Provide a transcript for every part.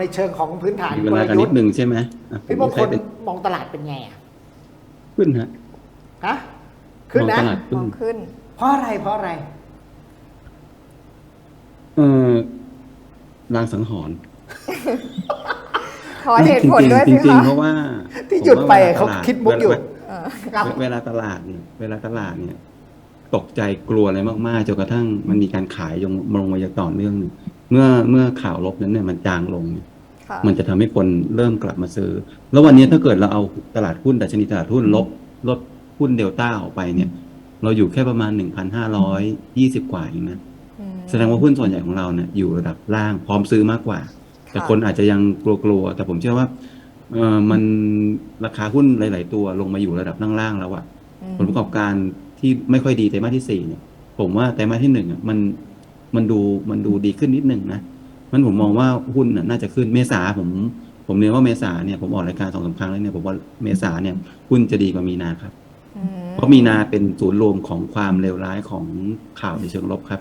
ในเชิงของพื้นฐานมีเวกลาลกันยุนิทดธ์นึงใช่ไหมอะผพี่มมงคใช้ลเป็นมองตลาดเป็นไงอะขึ้นฮะฮะขึ้นมองนะตลาดมขึ้นองขึ้น เพราะอะไรเพราะอะไร เออลางสังหรณ์ขอเหตุผลด้วยจริสิงๆจริงคะๆเพราะว่า ที่หยุดไปผมว่วลเขาตลดคิดมุกอยู่เวลาเออครับเวลาตลาดเนี่ยเวลาตลาดเนี่ย ตกใจกลัวอะไรมากๆจนกระทั่งมันมีการขายลงลงมาอย่างต่อเนื่อง เนี่ยเมื่อเมื่อข่าวลบนั้นเนี่ยมันจางลงเนี่ยค่ะมันจะทำให้คนเริ่มกลับมาซื้อ แล้ววันนี้ถ้าเกิดเราเอาตลาดหุ้นดัชนีตลาดหุ้นลบลดหุ้นเดลต้าออกไปเนี่ย เราอยู่แค่ประมาณหนึ่งพันห้าร้อยยี่สิบกว่าเองนะอืมแสดงว่าหุ้นส่วนใหญ่ของเราเนี่ยอยู่ระดับล่างพร้อมซื้อมากกว่า แต่คนอาจจะยังกลัวๆแต่ผมเชื่อว่าเออมันราคาหุ้นหลาย ๆ ตัวลงมาอยู่ระดับล่างๆแล้วอะอืมผลประกอบการที่ไม่ค่อยดีไตรมาสที่สี่เนี่ย ผมว่าไตรมาสที่หนึ่งอะมัน มันดูมันดูดีขึ้นนิดหนึ่งนะมันผมมองว่าหุ้นน่ะน่าจะขึ้นเมษาผมผมเรียนว่าเมษาเนี่ยผมออกรายการสองสามครั้งแล้วเนี่ยผมว่าเมษาเนี่ยหุ้นจะดีกว่ามีนาครับอืมเพราะมีนาเป็นศูนย์รวมของความเลวร้ายของข่าวในเชิงลบครับ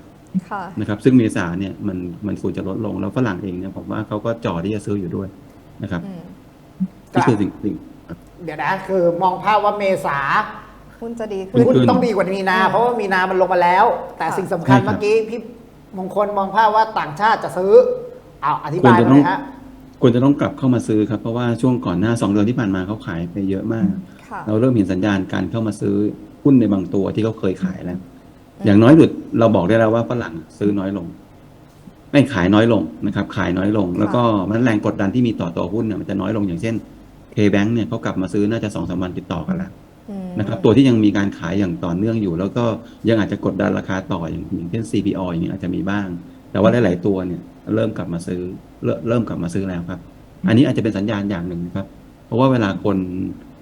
ค่ะนะครับ ซึ่งเมษาเนี่ยมันมันควรจะลดลงแล้วฝรั่งเองเนี่ยผมว่าเขาก็จ่อที่จะซื้ออยู่ด้วยนะครับอืมนี่คือสิ่งสิ่งเดี๋ยวนะคือมองภาพว่าเมษาหุ้นจะดีหุ้ขึ้นหุ้นต้องดีกว่ามีนาอืมเพราะว่ามีนามันลงมาแล้ว แต่ค่ะสิ่งสำคัญใช่ครับเมื่อกี้พี่ มงคลมองภาพว่าต่างชาติจะซื้อเอาอธิควรบายจะมาต้เลองยฮะควรจะต้องกลับเข้ามาซื้อครับ เพราะว่าช่วงก่อนหน้าสองเดือนที่ผ่านมาเขาขายไปเยอะมากค่ะเราเริ่มเห็นสัญญาณการเข้ามาซื้อหุ้นในบางตัวที่เขาเคยขายแล้ว อย่างน้อยสุดเราบอกได้แล้วว่าฝรั่งซื้อน้อยลง ไม่ขายน้อยลงนะครับ ขายน้อยลง แล้วก็มันแรงกดดันที่มีต่อตัวหุ้นเนี่ยมันจะน้อยลงอย่างเช่น K-Bank เนี่ยเขากลับมาซื้อน่าจะสองสามวันติดต่อกันแล้วอืม นะครับตัวที่ยังมีการขายอย่างต่อเนื่องอยู่ แล้วก็ยังอาจจะกดดันราคาต่ออย่างอย่างเช่น CPO อย่างนี้อาจจะมีบ้าง แต่ว่าหลาย ๆ ตัวเนี่ยเริ่มกลับมาซื้อเริ่มกลับมาซื้อแล้วครับ อันนี้อาจจะเป็นสัญญาณอย่างหนึ่งนะครับ เพราะว่าเวลาคน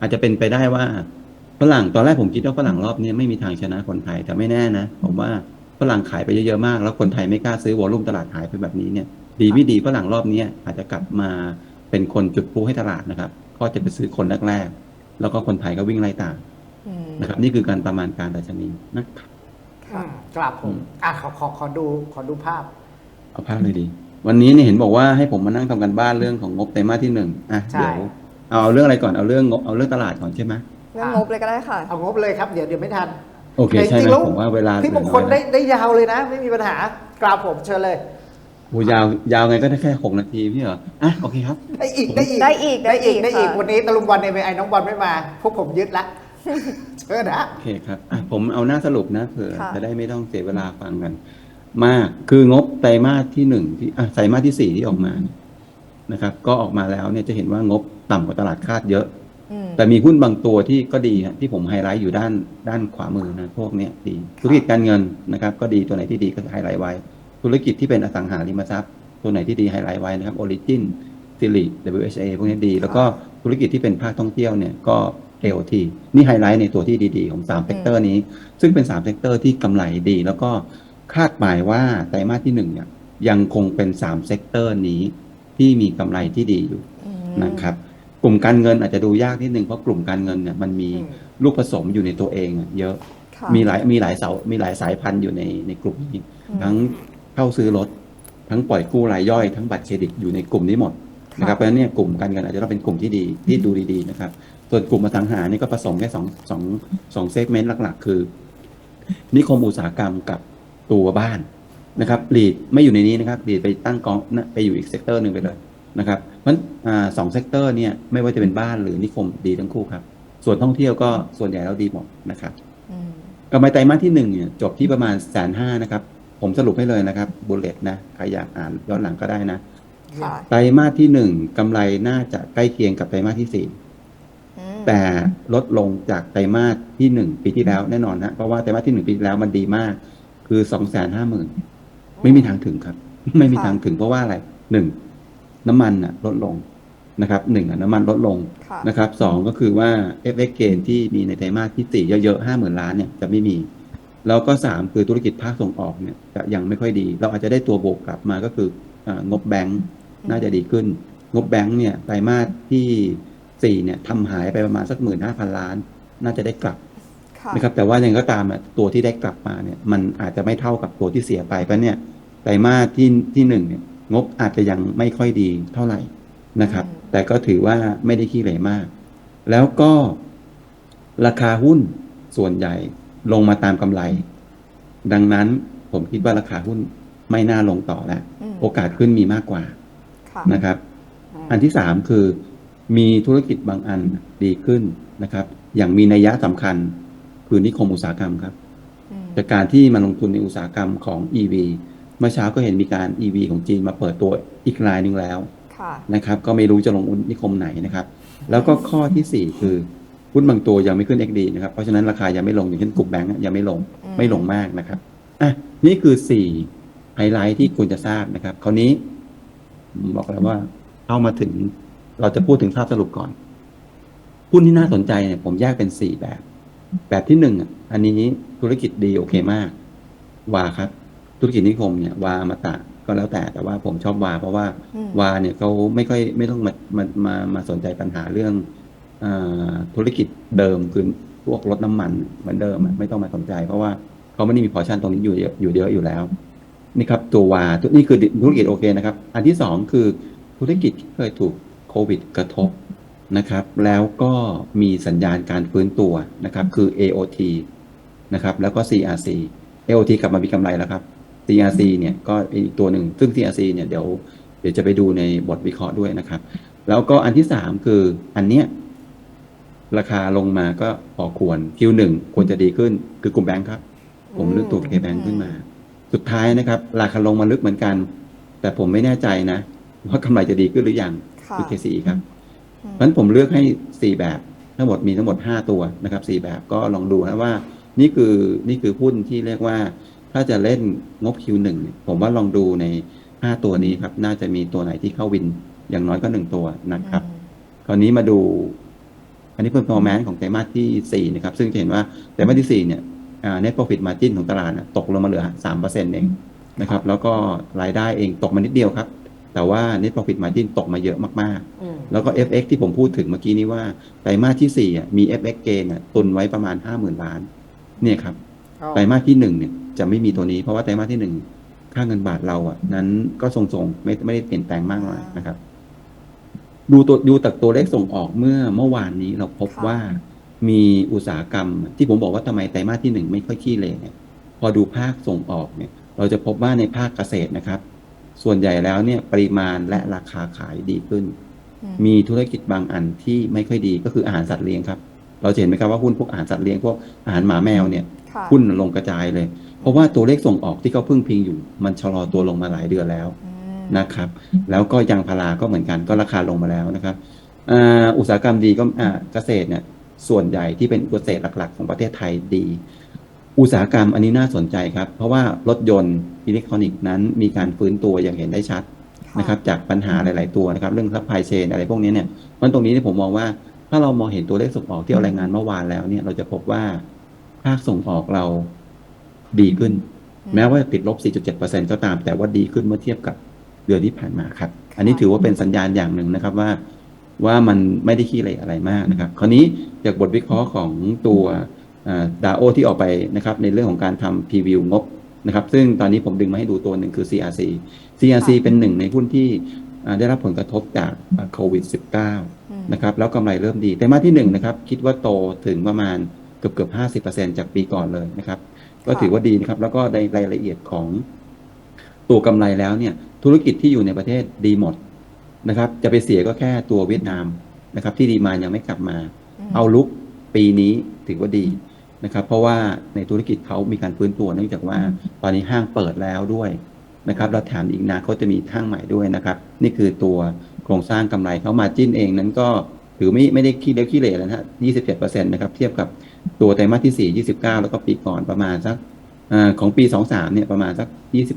อาจจะเป็นไปได้ว่าฝรั่งตอนแรกผมคิดว่าฝรั่งรอบนี้ไม่มีทางชนะคนไทยแต่ไม่แน่นะผมว่าฝรั่งขายไปเยอะๆมาก แล้วคนไทยไม่กล้าซื้อวอลลุ่มตลาดหายไปแบบนี้เนี่ย ดีไม่ดีฝรั่งรอบนี้อาจจะกลับมาเป็นคนจุดพลุให้ตลาดนะครับ ก็จะไปซื้อคนแรกๆแล้วก็คนไทยก็วิ่งไล่ตาม นะครับนี่คือการประมาณการดัชนีนะครับอืมครับผมอะขอขอขอดูขอดูภาพ เอาภาพเลยดี วันนี้เนี่ยเห็นบอกว่าให้ผมมานั่งทำกันบ้านเรื่องของงบไตรมาสที่หนึ่งอะใช่เดี๋ยวเอาเอาเรื่องอะไรก่อนเอาเรื่องงบเอาเรื่องตลาดก่อนใช่ไหมเรื่องงบเลยก็ได้ค่ะ เอางบเลยครับเดี๋ยวเดี๋ยวไม่ทันโอเคแต่ใช่จริไหงมๆแล้วผมว่าเวลาพี่มงคลเหลืได้อน้อยได้ยาวเลยนะ ไม่มีปัญหากราบผมเชิญเลยโอ้ยาวยาวไงก็ได้แค่หกนาทีพี่เหรออะโอเคครับ ได้อีกได้อีกได้อีกได้อีกได้ได้อีอีกกค่ะวันนี้ตะลุมบอลในไอน้องบอลไม่มา พวกผมยึดละ เชิญนะ โอเคครับอะผมเอาหน้าสรุปนะเผื่อค่ะ จะได้ไม่ต้องเสียเวลาฟังกัน มากคืองบไตรมาสที่หนึ่งที่อะไตรมาสที่สี่ที่ออกมานะครับ ก็ออกมาแล้วเนี่ยจะเห็นว่างบต่ำกว่าตลาดคาดเยอะ อืม แต่มีหุ้นบางตัวที่ก็ดีฮะที่ผมไฮไลท์อยู่ด้านด้านขวามือนะพวกเนี้ยดีธุรกิจการเงินนะครับ ก็ดีตัวไหนที่ดีก็ไฮไลท์ไว้ ธุรกิจที่เป็นอสังหาริมทรัพย์ ตัวไหนที่ดีไฮไลท์ไว้นะครับ Origin ซิลิ WHA พวกนี้ดี แล้วก็ธุรกิจที่เป็นภาคท่องเที่ยวเนี่ยก็ AOT นี่ไฮไลท์ในตัวที่ดีๆ ของ3เซกเตอร์นี้ ซึ่งเป็น3เซกเตอร์ที่กำไรดี แล้วก็คาดหมายว่าไตรมาสที่หนึ่งเนี่ยยังคงเป็น3เซกเตอร์นี้ที่มีกำไรที่ดีอยู่อืมนะครับกลุ่มการเงินอาจจะดูยากนิดนึงเพราะกลุ่มการเงินเนี่ยมันมีอืมลูกผสมอยู่ในตัวเองอะเยอะค่ะมีหลายมีหลายเสามีหลายสายพันธุ์อยู่ในในกลุ่มนี้อืมทั้งเข้าซื้อรถ ทั้งปล่อยกู้รายย่อยทั้งบัตรเครดิตอยู่ในกลุ่มนี้หมดนะครับเพราะฉะนั้นเนี่ยกลุ่มการเงินอาจจะต้องเป็นกลุ่มที่ดีที่ดูดีๆนะครับ ส่วนกลุ่มอสังหานี่ก็ผสมแค่สองสองสองเซกเมนต์หลักๆ คือ นิคมอุตสาหกรรมกับตัวบ้านนะครับลีดไม่อยู่ในนี้นะครับลีดไปตั้งกองนะไปอยู่อีกเซกเตอร์หนึ่งไปเลยนะครับเพราะฉะนั้นอ่าสองเซกเตอร์เนี่ยไม่ว่าจะเป็นบ้านหรือนิคมดีทั้งคู่ครับ ส่วนท่องเที่ยวก็ส่วนใหญ่แล้วดีหมดนะครับอืมกำไรไตรมาสที่หนึ่งเนี่ยจบที่ประมาณแสนห้านะครับ ผมสรุปให้เลยนะครับบุลเลตนะใครอยากอ่านย้อนหลังก็ได้นะค่ะไตรมาสที่หนึ่งกำไรน่าจะใกล้เคียงกับไตรมาสที่สี่อืม แต่ลดลงจากไตรมาสที่หนึ่งปีที่แล้วแน่นอนนะเพราะว่าไตรมาสที่หนึ่งปีที่แล้วมันดีมาก คือสองแสนห้าหมื่นไม่มีทางถึงครับ ไม่มีทางถึงเพราะว่าอะไรหนึ่งน้ำมันอะลดลงนะครับหนึ่งอะน้ำมันลดลงค่ะนะครับสองก็คือว่า f x เกนที่มีในไตรมาสที่สี่เยอะๆห้าหมื่นล้านเนี่ยจะไม่มี แล้วก็สามคือธุรกิจภาคส่งออกเนี่ยจะยังไม่ค่อยดี เราอาจจะได้ตัวโบวกกลับมาก็คืออางบแบงค์น่าจะดีขึ้น งบแบงค์เนี่ยไตรมาสที่ สี่เนี่ยทำหายไปประมาณสักหมื่นห้าพันล้าน น่าจะได้กลับค่ะนะครับแต่ว่ายังไงก็ตามอะตัวที่ได้กลับมาเนี่ยมันอาจจะไม่เท่ากับตัวที่เสียไปเพราะเนี่ยไตรมาสที่ที่หนึ่งเนี่ยงบอาจจะยังไม่ค่อยดีเท่าไหร่นะครับอืมแต่ก็ถือว่าไม่ได้ขี้เหร่มาก แล้วก็ราคาหุ้นส่วนใหญ่ลงมาตามกำไร ดังนั้นผมคิดว่าราคาหุ้นไม่น่าลงต่อแล้วอืมโอกาสขึ้นมีมากกว่าค่ะนะครับอืมอันที่สามคือ มีธุรกิจบางอันดีขึ้นนะครับ อย่างมีนัยยะสำคัญคือนิคมอุตสาหกรรมครับอืมจากการที่มาลงทุนในอุตสาหกรรมของ EV เมื่อเช้าก็เห็นมีการ EV ของจีนมาเปิดตัวอีกรายหนึ่งแล้วค่ะนะครับ ก็ไม่รู้จะลงนิคมไหนนะครับ แล้วก็ข้อที่สี่คือหุ้นบางตัวยังไม่ขึ้น XD นะครับ เพราะฉะนั้นราคายังไม่ลงอย่างเช่นกลุ่มแบงก์อะยังไม่ลงอืมไม่ลงมากนะครับอะนี่คือสี่ไฮไลท์ที่ควรจะทราบนะครับคราวนี้ผมบอกแล้วว่าเข้ามาถึง เราจะพูดถึงภาพสรุปก่อนหุ้นที่น่าสนใจเนี่ยผมแยกเป็นสี่แบบ แบบที่หนึ่งอะอันนี้ธุรกิจดีโอเคมาก วาครับ ธุรกิจนิคมเนี่ยวามาตะก็แล้วแต่แต่ว่าผมชอบวา เพราะว่าอืมวาเนี่ยเขาไม่ค่อยไม่ต้องมามามามาสนใจปัญหาเรื่องอาธุรกิจเดิมคือพวกรถน้ำมันเหมือนเดิมอะไม่ต้องมาสนใจ เพราะว่าเขาไม่ได้มีพอร์ชั่นตรงนี้อยู่เยอะอยู่เยอะอยู่แล้ว นี่ครับตัววาตัวนี่คือธุรกิจโอเคนะครับ อันที่สองคือธุรกิจที่เคยถูก โควิดกระทบนะครับ แล้วก็มีสัญญาณการฟื้นตัวนะครับ คือ AOT นะครับ แล้วก็ CRC AOT กลับมามีกำไรแล้วครับ CRC เนี่ยก็เป็นอีกตัวหนึ่ง ซึ่ง CRC เนี่ยเดี๋ยวเดี๋ยวจะไปดูในบทวิเคราะห์ด้วยนะครับ แล้วก็อันที่สามคืออันเนี้ยราคาลงมาก็พอควร Q1 ควรจะดีขึ้น คือกลุ่มแบงค์ครับ ผมเลือกตัว K-Bank ขึ้นมา สุดท้ายนะครับ ราคาลงมาลึกเหมือนกัน แต่ผมไม่แน่ใจนะ ว่ากำไรจะดีขึ้นหรือยัง ค่ะคือ KCE ครับอืมเพราะฉะนั้นผมเลือกให้ 4 แบบทั้งหมดมีทั้งหมด 5 ตัวนะครับ4แบบก็ลองดูนะว่านี่คือนี่คือหุ้นที่เรียกว่า ถ้าจะเล่นงบ Q1 เนี่ยผมว่าลองดูใน 5 ตัวนี้ครับน่าจะมีตัวไหนที่เข้าวินอย่างน้อยก็ 1 ตัวนะครับ คราวนี้มาดู อันนี้เป็น performance ของไตรมาสที่4นะครับซึ่งจะเห็นว่าไตรมาสที่4เนี่ยอ่า net profit margin ของตลาดน่ะตกลงมาเหลือ3%เองนะครับ แล้วก็รายได้เองตกมานิดเดียวครับ แต่ว่า net profit margin ตกมาเยอะมากอืมๆแล้วก็ FX ที่ผมพูดถึงเมื่อกี้นี้ว่าไตรมาสที่4อะมี FX gain อะตุนไว้ประมาณ 50,000 ล้าน เนี่ยครับไตรมาสที่หนึ่งเนี่ยจะไม่มีตัวนี้เพราะว่าไตรมาสที่หนึ่งค่าเงินบาทเราอะ นั้นก็ทรงๆไม่ไม่ได้เปลี่ยนแปลงมากมายนะครับ ดูตัวดูจากตัวเลขส่งออกเมื่อเมื่อวานนี้เราพบค่ะว่ามีอุตสาหกรรม ที่ผมบอกว่าทำไมไตรมาสที่หนึ่งไม่ค่อยขี้เหร่เนี่ยพอดูภาคส่งออกเนี่ย เราจะพบว่าในภาคเกษตรนะครับ ส่วนใหญ่แล้วเนี่ยปริมาณและราคาขายดีขึ้นอืมมีธุรกิจบางอันที่ไม่ค่อยดีก็คืออาหารสัตว์เลี้ยงครับ เราจะเห็นไหมครับว่าหุ้นพวกอาหารสัตว์เลี้ยงพวกอาหารหมาแมวเนี่ยค่ะหุ้นลงกระจายเลย เพราะว่าตัวเลขส่งออกที่เขาพึ่งพิงอยู่ มันชะลอตัวลงมาหลายเดือนแล้วอืมนะครับ แล้วก็ยางพาราก็เหมือนกันก็ราคาลงมาแล้วนะครับอ่าอุตสาหกรรมดีก็อ่าเกษตรเนี่ยส่วนใหญ่ที่เป็นเกษตรหลัก ๆ ของประเทศไทยดี อุตสาหกรรมอันนี้น่าสนใจครับ เพราะว่ารถยนต์ อิเล็กทรอนิกส์นั้นมีการฟื้นตัวอย่างเห็นได้ชัดนะครับจากปัญหาหลาย ๆ ตัวนะครับเรื่องซัพพลายเชนอะไรพวกนี้เนี่ยเพราะตรงนี้เนี่ยผมมองว่าถ้าเรามองเห็นตัวเลขส่งออกที่เอารายงานเมื่อวานแล้วเนี่ยเราจะพบว่าภาคส่งออกเราดีขึ้น แม้ว่าจะติดลบ 4.7%ก็ตาม แต่ว่าดีขึ้นเมื่อเทียบกับเดือนที่ผ่านมาครับ อันนี้ถือว่าเป็นสัญญาณอย่างหนึ่งนะครับว่า ว่ามันไม่ได้ขี้เหร่อะไรมากนะครับ คราวนี้จากบทวิเคราะห์ของตัวดาโอที่ออกไปนะครับ ในเรื่องของการทำพรีวิวงบ นะครับ ซึ่งตอนนี้ผมดึงมาให้ดูตัวหนึ่งคือ CRC CRC เป็นหนึ่งในหุ้นที่อ่าได้รับผลกระทบจากโควิด -19 อืมนะครับ แล้วกำไรเริ่มดี แต่มาสที่หนึ่งนะครับ คิดว่าโตถึงประมาณเกือบเกือบห้าสิบเปอร์เซ็นจากปีก่อนเลยนะครับ ก็ถือว่าดีนะครับ แล้วก็ในรายละเอียดของตัวกำไรแล้วเนี่ย ธุรกิจที่อยู่ในประเทศดีหมดนะครับ จะไปเสียก็แค่ตัวเวียดนามนะครับ ที่ดีมายังไม่กลับมามเอาลุกปีนี้ถือว่าดี นะครับเพราะว่าในธุรกิจเขามีการฟื้นตัวเนื่องจากว่าตอนนี้ห้างเปิดแล้วด้วยนะครับแล้วแถมอีกนาเขาจะมีห้างใหม่ด้วยนะครับ นี่คือตัวโครงสร้างกำไรเขามาจิ้นเองนั้นก็ถือไม่ไม่ได้ขี้เล็กขี้เหร่แล้วนะฮะ27%นะครับเทียบกับตัวไตรมาสที่4 29แล้วก็ปีก่อนประมาณสักอาของปี23เนี่ยประมาณสัก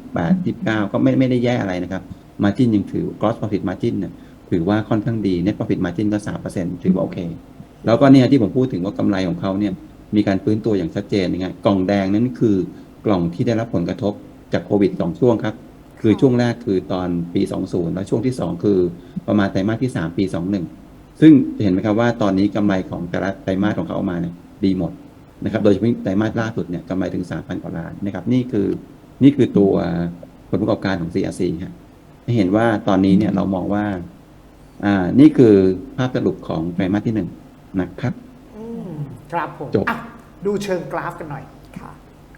28 29ก็ไม่ไม่ได้แย่อะไรนะครับมาจิ้นยังถือ gross profit margin เนี่ยถือว่าค่อนข้างดี net profit margin ก็3%ถือว่าโอเค แล้วก็เนี่ยที่ผมพูดถึงว่ากำไรของเขาเนี่ย มีการฟื้นตัวอย่างชัดเจนนะครับกล่องแดงนั้นคือกล่องที่ได้รับผลกระทบจากโควิด 2 ช่วงครับ คือช่วงแรกคือตอนปี 20 แล้วช่วงที่ 2 คือประมาณไตรมาสที่ 3 ปี 21 ซึ่งจะเห็นไหมครับว่าตอนนี้กำไรของแต่ละไตรมาสของเขาออกมาเนี่ยดีหมดนะครับ โดยเฉพาะไตรมาสล่าสุดเนี่ยกำไรถึง 3,000 กว่าล้านนะครับนี่คือนี่คือตัวผลประกอบการของ CRC ครับเห็นว่าตอนนี้เนี่ยเรามองว่า อ่า นี่คือภาพสรุปของไตรมาสที่หนึ่งนะครับ ครับผมจบ อะดูเชิงกราฟกันหน่อยค่ะ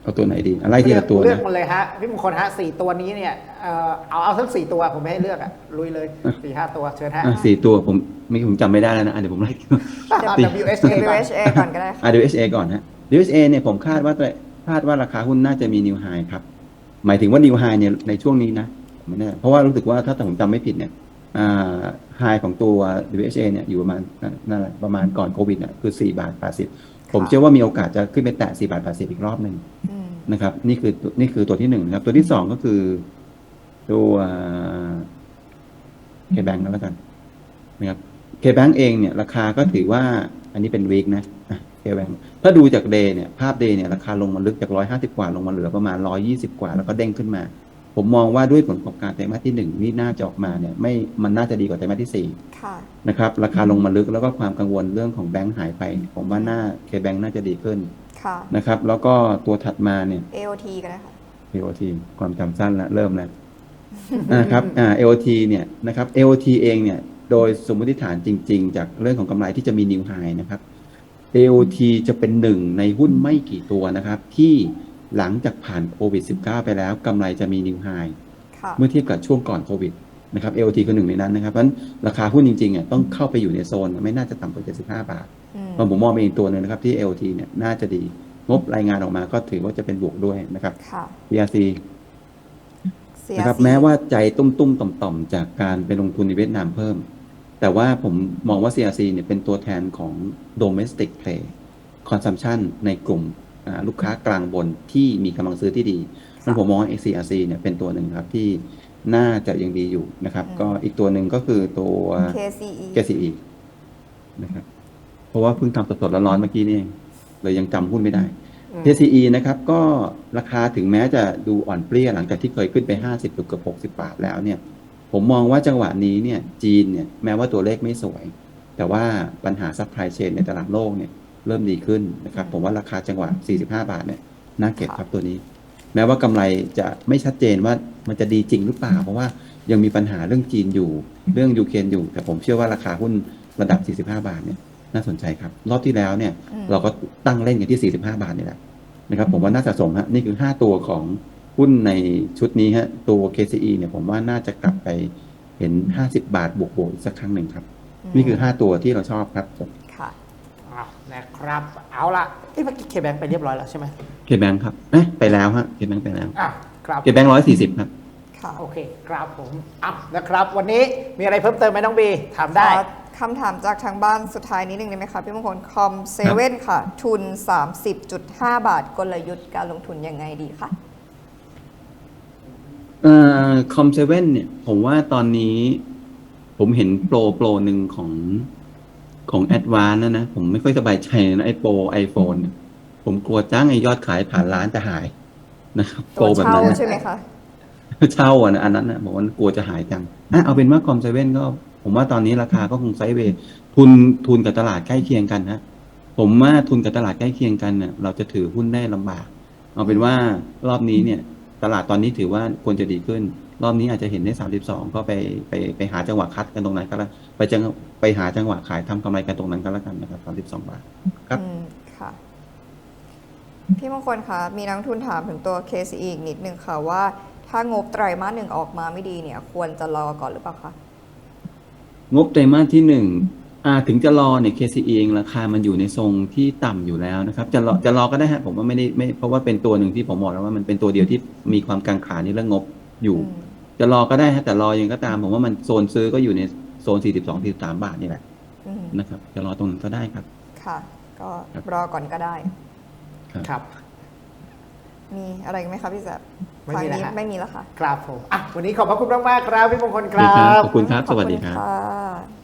เอาตัวไหนดีอะไรทีละตัวเลือกนะมาเลยฮะพี่มงคลฮะสี่ตัวนี้เนี่ยเอ่อเอาเอาทั้งสี่ตัวผมไม่ให้เลือกอะลุยเลยสี่ห้าตัวเชิญฮะ อะสี่ตัวผมไม่ผมจำไม่ได้แล้วนะอะเดี๋ยวผมไล่ WSA ก่อน WHA ก่อนก็ได้ค่ะอะ WHA ก่อนฮะ WHA เนี่ยผมคาดว่าตัวคาดว่าราคาหุ้นน่าจะมีนิวไฮครับ หมายถึงว่านิวไฮเนี่ยในช่วงนี้นะผมไม่แน่เพราะว่ารู้สึกว่าถ้าผมจำไม่ผิดเนี่ยอ่า ไฮของตัว WHA เนี่ยอยู่ประมาณนั่นแหละประมาณก่อนโควิดเนี่ยคือ 4 บาท 80 ผมเชื่อว่ามีโอกาสจะขึ้นไปแตะ 4 บาท 80 อีกรอบหนึ่งอืมนะครับ นี่คือนี่คือตัวที่หนึ่งนะครับ ตัวที่สองก็คือตัวเคแบงก็แล้วกันนะครับเคแบงเองเนี่ยราคาก็ถือว่าอันนี้เป็นวีคนะเคแบงถ้าดูจากเดย์เนี่ยภาพเดย์เนี่ยราคาลงมาลึกจากร้อยห้าสิบกว่าลงมาเหลือประมาณร้อยี่สิบกว่า แล้วก็เด้งขึ้นมา ผมมองว่าด้วยผลประกอบการไตรมาสที่หนึ่งนี่น่าจะออกมาเนี่ยไม่มันน่าจะดีกว่าไตรมาสที่สี่ค่ะนะครับราคาลงมาลึกแล้วก็ความกังวลเรื่องของแบงค์หายไป ผมว่าน่าเคแบงน่าจะดีขึ้นค่ะนะครับแล้วก็ตัวถัดมาเนี่ย AOT ก็ได้ค่ะ AOT ความจำสั้นละเริ่มแล้วนะครับอ่า AOT เนี่ยนะครับ AOT เองเนี่ยโดยสมมติฐานจริง ๆ จากเรื่องของกำไรที่จะมีนิวไฮนะครับ AOT จะเป็นหนึ่งในหุ้นไม่กี่ตัวนะครับ ที่ หลังจากผ่านโควิด -19 ไปแล้วกำไรจะมีนิวไฮค่ะเมื่อเทียบกับช่วงก่อนโควิดนะครับ AOT คือหนึ่งในนั้นนะครับเพราะฉะนั้นราคาหุ้นจริงๆเนี่ยต้องเข้าไปอยู่ในโซน ไม่น่าจะต่ำกว่า 75 บาทอืมเพราะผมมองเป็นอีกตัวหนึ่งนะครับที่ AOT เนี่ยน่าจะดี งบรายงานออกมาก็ถือว่าจะเป็นบวกด้วยนะครับค่ะ BRC CRC นะครับแม้ว่าใจตุ้มตุ้มๆต่อมต่อมๆ จากการไปลงทุนในเวียดนามเพิ่ม แต่ว่าผมมองว่า CRC เนี่ยเป็นตัวแทนของ domestic play consumption ในกลุ่มอ่า ลูกค้ากลางบนที่มีกำลังซื้อที่ดีมันผมมองว่า CRC เนี่ยเป็นตัวหนึ่งครับที่น่าจะยังดีอยู่นะครับอืมก็อีกตัวหนึ่งก็คือตัว KCE KCE นะครับเพราะว่าเพิ่งทำสดๆร้อนๆเมื่อกี้นี่เองเลยยังจำหุ้นไม่ได้อืม KCE นะครับก็ราคาถึงแม้จะดูอ่อนเปรี้ยหลังจากที่เคยขึ้นไป 50เกือบเกือบ60 บาทแล้วเนี่ย ผมมองว่าจังหวะนี้เนี่ยจีนเนี่ยแม้ว่าตัวเลขไม่สวย แต่ว่าปัญหาซัพพลายเชนในตลาดโลกเนี่ย เริ่มดีขึ้นนะครับผมว่าราคาจังหวะ 45 บาทเนี่ยน่าเก็บครับตัวนี้ แม้ว่ากำไรจะไม่ชัดเจนว่ามันจะดีจริงหรือเปล่า เพราะว่ายังมีปัญหาเรื่องจีนอยู่เรื่องยูเครนอยู่ แต่ผมเชื่อว่าราคาหุ้นระดับ 45 บาทเนี่ยน่าสนใจครับ รอบที่แล้วเนี่ยอืมเราก็ตั้งเล่นกันที่ 45 บาทนี่แหละนะครับผมว่าน่าสะสมฮะนี่คือ 5 ตัวของหุ้นในชุดนี้ฮะตัว KCE เนี่ยผมว่าน่าจะกลับไปเห็น 50 บาทบวกๆอีกสักครั้งหนึ่งครับ นี่คือ 5 ตัวที่เราชอบครับ ค่ะอะนะครับ เอาละเอ้ยเมื่อกี้เคแบงไปเรียบร้อยแล้วใช่ไหมเคแบงครับเอ๊ะไปแล้วฮะเคแบงไปแล้วอะครับ เคแบงร้อยสี่สิบครับ ค่ะโอเคครับผมอะนะครับ วันนี้มีอะไรเพิ่มเติมไหมน้องบีถามได้ ขอคำถามจากทางบ้านสุดท้ายนิดนึงได้ไหมคะพี่มงคลคอมเซเว่นค่ะ ทุน 30.5 บาทกลยุทธ์การลงทุนยังไงดีคะ เอ่อคอมเซเว่นเนี่ย ผมว่าตอนนี้ ผมเห็นโปรโปรหนึ่งของ ของแอดวานนะนะ ผมไม่ค่อยสบายใจนะไอโปรไอโฟนผมกลัวจ้างไอยอดขายผ่านร้านจะหายนะครับโปตัรวแบบเช่านั้นนะใช่ไหมคะเช่าอะนะอันนั้นนะบอกว่ากลัวจะหายจังอะเอาเป็นว่าคอมเซเว่นก็ ผมว่าตอนนี้ราคาก็คงไซด์เวย์ทุนทุนกับตลาดใกล้เคียงกันฮะผมว่าทุนกับตลาดใกล้เคียงกันเนี่ยเราจะถือหุ้นได้ลำบาก เอาเป็นว่ารอบนี้เนี่ย ตลาดตอนนี้ถือว่าควรจะดีขึ้น รอบนี้อาจจะเห็นได้32 ก็ไปไปไปหาจังหวะคัดกันตรงนั้นก็แล้วไปจังไปหาจังหวะขายทำกำไรกันตรงนั้นก็แล้วกันนะครับ 32 บาทครับอืมค่ะ พี่มงคลคะมีนักลงทุนถามถึงตัว KCE อีกนิดนึงค่ะว่าถ้างบไตรมาสหนึ่งออกมาไม่ดีเนี่ย ควรจะรอก่อนหรือเปล่าคะงบไตรมาสที่หนึ่งอ่าถึงจะรอเนี่ย KCE เองราคามันอยู่ในทรงที่ต่ำอยู่แล้วนะครับ จะรอจะรอก็ได้ฮะผมว่าไม่ได้ไม่เพราะว่าเป็นตัวหนึ่งที่ผมบอกแล้วว่ามันเป็นตัวเดียวที่มีความกังขาในเรื่องงบอยู่อืม จะรอก็ได้ฮะแต่รอยังก็ตาม ผมว่ามันโซนซื้อก็อยู่ในโซน 42 43 บาทนี่แหละอืมนะครับ จะรอตรงนั้นก็ได้ครับ ค่ะ ก็ครับ รอก่อนก็ได้ ครับ มีอะไรอีกไหมคะพี่แซบไม่มีแล้วทางนี้ฮะ ไม่มีแล้วค่ะครับผมอะวันนี้ขอบพระคุณมากๆครับพี่มงคลคดีรัครับ บ ขอบคุณครับ สวัสดีขอครับณค่ะ